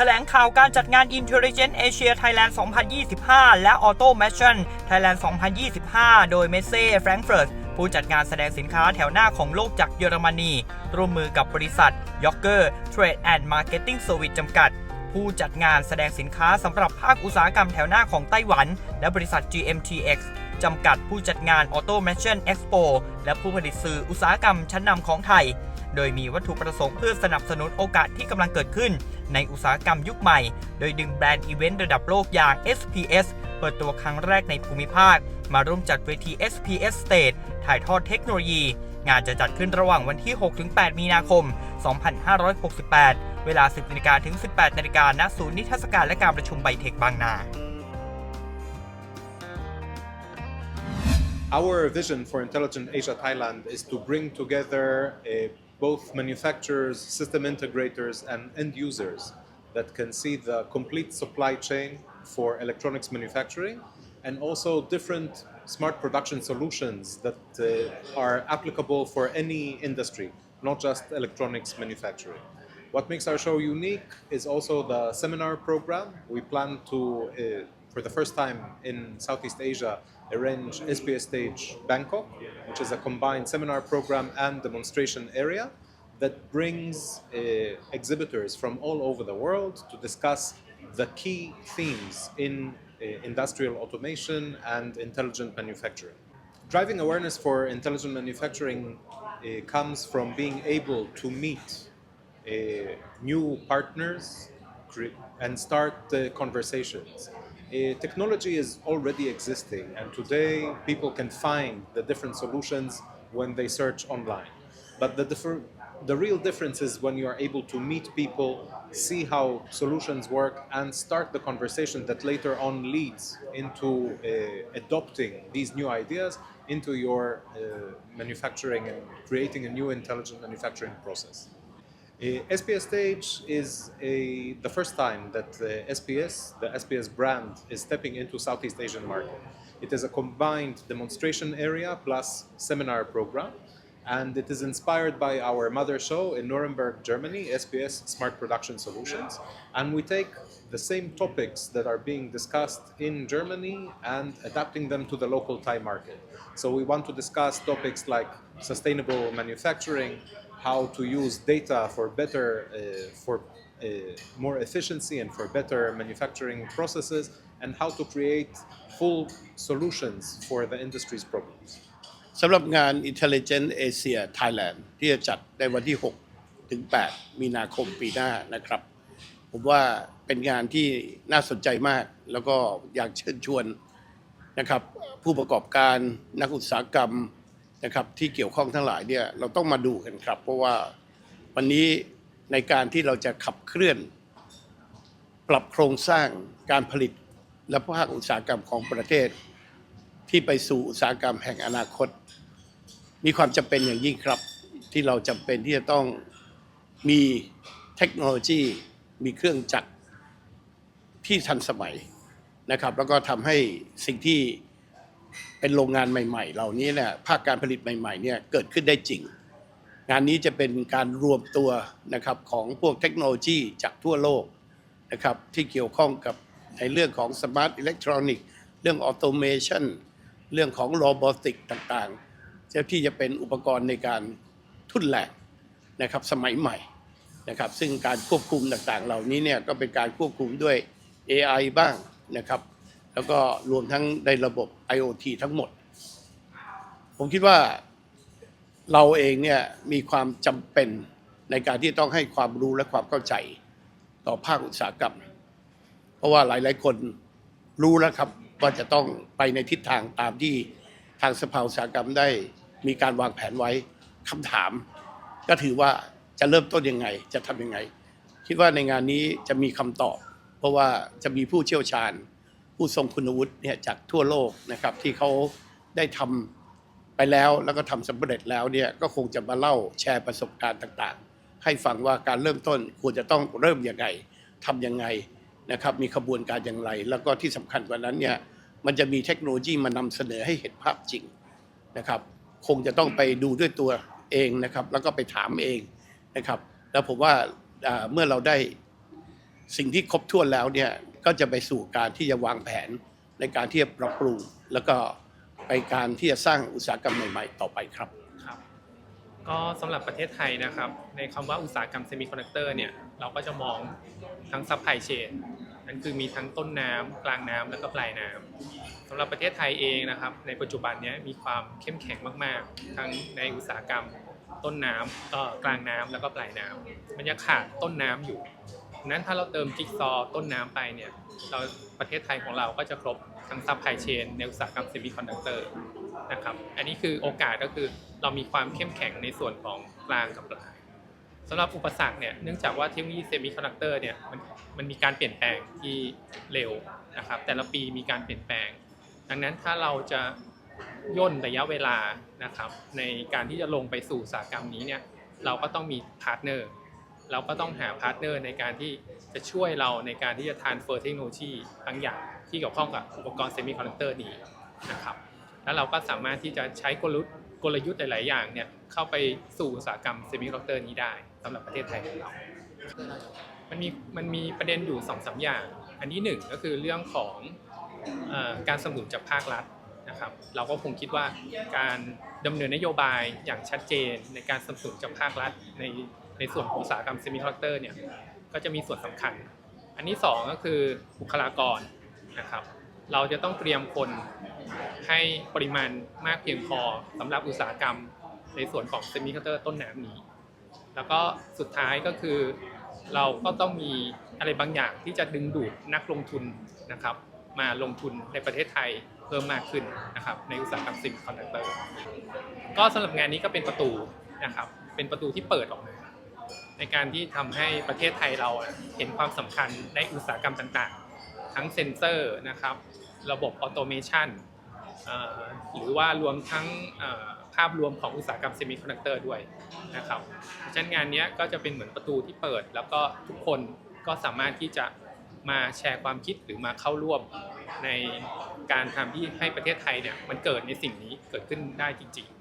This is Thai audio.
ถลงข่าวการจัดงาน Intelligent Asia Thailand 2025 และ Automation Thailand 2025 โดยเมเซ่แฟรงเฟิร์ตผู้จัดงานแสดงสินค้าแถวหน้าของโลกจากเยอรมนี ร่วมมือกับบริษัท y o g g e r Trade and Marketing Service จำกัด ผู้จัดงานแสดงสินค้าสำหรับภาคอุตสาหกรรมแถวหน้าของไต้หวัน และบริษัท GMTX จำกัดผู้จัดงาน Automation Expo และผู้ผลิตสื่ออุตสาหกรรมชั้นนำของไทย โดยมีวัตถุประสงค์เพื่อสนับสนุนโอกาสที่กำลังเกิดขึ้น ในอุตสาหกรรมยุคใหม่ โดยดึงแบรนด์อีเวนต์ระดับโลกอย่าง SPS เปิดตัวครั้งแรกในภูมิภาค มาร่วมจัดเวที SPS Stage ถ่ายทอดเทคโนโลยี งานจะจัดขึ้นระหว่างวันที่ 6-8 มีนาคม 2568 เวลา 10นาฬิกาถึง 18นาฬิกาณศูนย์นิทรรศการและการประชุมไบเทคบางนา Our vision for Intelligent Asia Thailand is to bring together uh, both manufacturers, system integrators, and end users that can see the complete supply chain for electronics manufacturing and also different smart production solutions that uh, are applicable for any industry, not just electronics manufacturing. What makes our show unique is also the seminar program. We plan to, uh, for the first time in Southeast Asia, arrange SPS Stage Bangkok, which is a combined seminar program and demonstration area that brings uh, exhibitors from all over the world to discuss the key themes in uh, industrial automation and intelligent manufacturing. Driving awareness for intelligent manufacturing uh, comes from being able to meet uh, new partners and start uh, conversations. Uh, technology is already existing, and today people can find the different solutions when they search online. But the, differ- the real difference is when you are able to meet people, see how solutions work, and start the conversation that later on leads into uh, adopting these new ideas into your uh, manufacturing and creating a new intelligent manufacturing process. Uh, SPS Stage is a, the first time that uh, SPS, the SPS brand, is stepping into Southeast Asian market. It is a combined demonstration area plus seminar program, and it is inspired by our mother show in Nuremberg, Germany, SPS Smart Production Solutions. And we take the same topics that are being discussed in Germany and adapting them to the local Thai market. So we want to discuss topics like sustainable manufacturing, how to use data for better, uh, for uh, more efficiency and for better manufacturing processes, and how to create full solutions for the industry's problems. สำหรับงาน Intelligent Asia Thailand ที่จะจัดในวันที่ 6 ถึง 8 มีนาคมปีหน้านะครับ ผมว่าเป็นงานที่น่าสนใจมาก แล้วก็อยากเชิญชวนนะครับผู้ประกอบการนักอุตสาหกรรม นะครับที่เกี่ยวข้องทั้งหลายเนี่ยเราต้องมาดูกันครับ เพราะว่าวันนี้ในการที่เราจะขับเคลื่อน ปรับโครงสร้างการผลิตและภาคอุตสาหกรรมของประเทศ ที่ไปสู่อุตสาหกรรมแห่งอนาคต มีความจำเป็นอย่างยิ่งครับ ที่เราจำเป็นที่จะต้องมีเทคโนโลยี มีเครื่องจักรที่ทันสมัยนะครับ แล้วก็ทำให้สิ่งที่ เป็นโรงงานใหม่ๆ เหล่านี้เนี่ยภาคการผลิตใหม่ๆเนี่ยเกิดขึ้นได้จริง งานนี้จะเป็นการรวมตัวนะครับของพวกเทคโนโลยีจากทั่วโลกนะครับที่เกี่ยวข้องกับในเรื่องของสมาร์ทอิเล็กทรอนิกส์เรื่องออโตเมชันเรื่องของโรบอติกต่างๆเจ้าที่จะเป็นอุปกรณ์ในการทุ่นแหลกนะครับสมัยใหม่นะครับซึ่งการควบคุมต่างๆ เหล่านี้เนี่ยก็เป็นการควบคุมด้วย AI บ้างนะครับ แล้วก็รวมทั้งในระบบ IoT ทั้งหมด ผมคิดว่าเราเองเนี่ยมีความจำเป็นในการที่ต้องให้ความรู้และความเข้าใจต่อภาคอุตสาหกรรม เพราะว่าหลาย ๆ คนรู้แล้วครับว่าจะต้องไปในทิศทางตามที่ทางสภาอุตสาหกรรมได้มีการวางแผนไว้คำถาม ก็ถือว่าจะเริ่มต้นยังไง จะทำยังไง คิดว่าในงานนี้จะมีคำตอบ เพราะว่าจะมีผู้เชี่ยวชาญ ผู้ทรงคุณวุฒิเนี่ยจากทั่วโลกนะครับที่เขาได้ทำไปแล้วแล้วก็ทำสำเร็จแล้วเนี่ยก็คงจะมาเล่าแชร์ประสบการณ์ต่างๆ ให้ฟังว่าการเริ่มต้นควรจะต้องเริ่มยังไงทำยังไงนะครับมีขบวนการอย่างไร แล้วก็ที่สำคัญกว่านั้นเนี่ยมันจะมีเทคโนโลยีมานำเสนอให้เห็นภาพจริงนะครับคงจะต้องไปดูด้วยตัวเองนะครับ แล้วก็ไปถามเองนะครับ แล้วผมว่าอ่าเมื่อเราได้สิ่งที่ครบถ้วนแล้วเนี่ย ก็จะไปสู่การที่จะวางแผนในการที่จะปรับปรุง แล้วก็ไปการที่จะสร้างอุตสาหกรรมใหม่ ๆ ต่อไปครับครับ ก็สำหรับประเทศไทยนะครับ ในคำว่าอุตสาหกรรมเซมิคอนดักเตอร์เนี่ยเราก็จะมองทั้งซัพพลายเชนนั่นคือมีทั้งต้นน้ำกลางน้ำแล้วก็ปลายน้ำสำหรับประเทศไทยเองนะครับ ในปัจจุบันเนี้มีความเข้มแข็งมาก ๆ ทั้งในอุตสาหกรรมต้นน้ำก็กลางน้ำแล้วก็ปลายน้ำมันยังขาดต้นน้ำอยู่ นั้นถ้าเราเติมจิ๊กซอว์ต้นน้ำไปเนี่ยเราประเทศไทยของเราก็จะครบทั้งซัพพลายเชนในอุตสาหกรรมเซมิคอนดักเตอร์นะครับอันนี้คือโอกาสก็คือเรามีความเข้มแข็งในส่วนของกลางกับปลายสำหรับอุปสรรคเนี่ยเนื่องจากว่าเทคโนโลยีเซมิคอนดักเตอร์เนี่ยมันมันมีการเปลี่ยนแปลงที่เร็วนะครับแต่ละปีมีการเปลี่ยนแปลง ดังนั้นถ้าเราจะย่นระยะเวลานะครับในการที่จะลงไปสู่อุตสาหกรรมนี้เนี่ยเราก็ต้องมีพาร์ทเนอร์ เราก็ต้องหาพาร์ทเนอร์ในการที่จะช่วยเราในการที่จะทานเฟอร์เทคโนโลยีบางอย่างที่เกี่ยวข้องกับอุปกรณ์เซมิคอนดักเตอร์นี้นะครับแล้วเราก็สามารถที่จะใช้กลยุทธ์กลยุทธ์หลาย ๆ อย่างเนี่ยเข้าไปสู่อุตสาหกรรมเซมิคอนดักเตอร์นี้ได้สำหรับประเทศไทยของเรา มันมีมันมีประเด็นอยู่2อสอย่าง อันที่หนึ่งก็คือเรื่องของการสนับสนุนจากภาครัฐนะครับเราก็คงคิดว่าการดำเนินนโยบายอย่างชัดเจนในการสนับสนุนจากภาครัฐใน ในส่วนของอุตสาหกรรมเซมิคอนดักเตอร์เนี่ยก็จะมีส่วนสำคัญ อันที่สองก็คือบุคลากรนะครับ เราจะต้องเตรียมคนให้ปริมาณมากเพียงพอสำหรับอุตสาหกรรมในส่วนของเซมิคอนดักเตอร์ต้นน้ำนี้ แล้วก็สุดท้ายก็คือเราก็ต้องมีอะไรบางอย่างที่จะดึงดูดนักลงทุนนะครับ มาลงทุนในประเทศไทยเพิ่มมากขึ้นนะครับในอุตสาหกรรมซิมคอนดักเตอร์ ก็สำหรับงานนี้ก็เป็นประตูนะครับ เป็นประตูที่เปิดออกมา ในการที่ทำให้ประเทศไทยเราเห็นความสำคัญในอุตสาหกรรมต่างๆ ทั้งเซ็นเซอร์นะครับ ระบบออโตเมชันหรือว่ารวมทั้งภาพรวมของอุตสาหกรรมเซมิคอนดักเตอร์ด้วยนะครับเพราะฉะนั้นงานนี้ก็จะเป็นเหมือนประตูที่เปิด แล้วก็ทุกคนก็สามารถที่จะมาแชร์ความคิดหรือมาเข้าร่วมในการทำที่ให้ประเทศไทยเนี่ยมันเกิดในสิ่งนี้เกิดขึ้นได้จริงๆ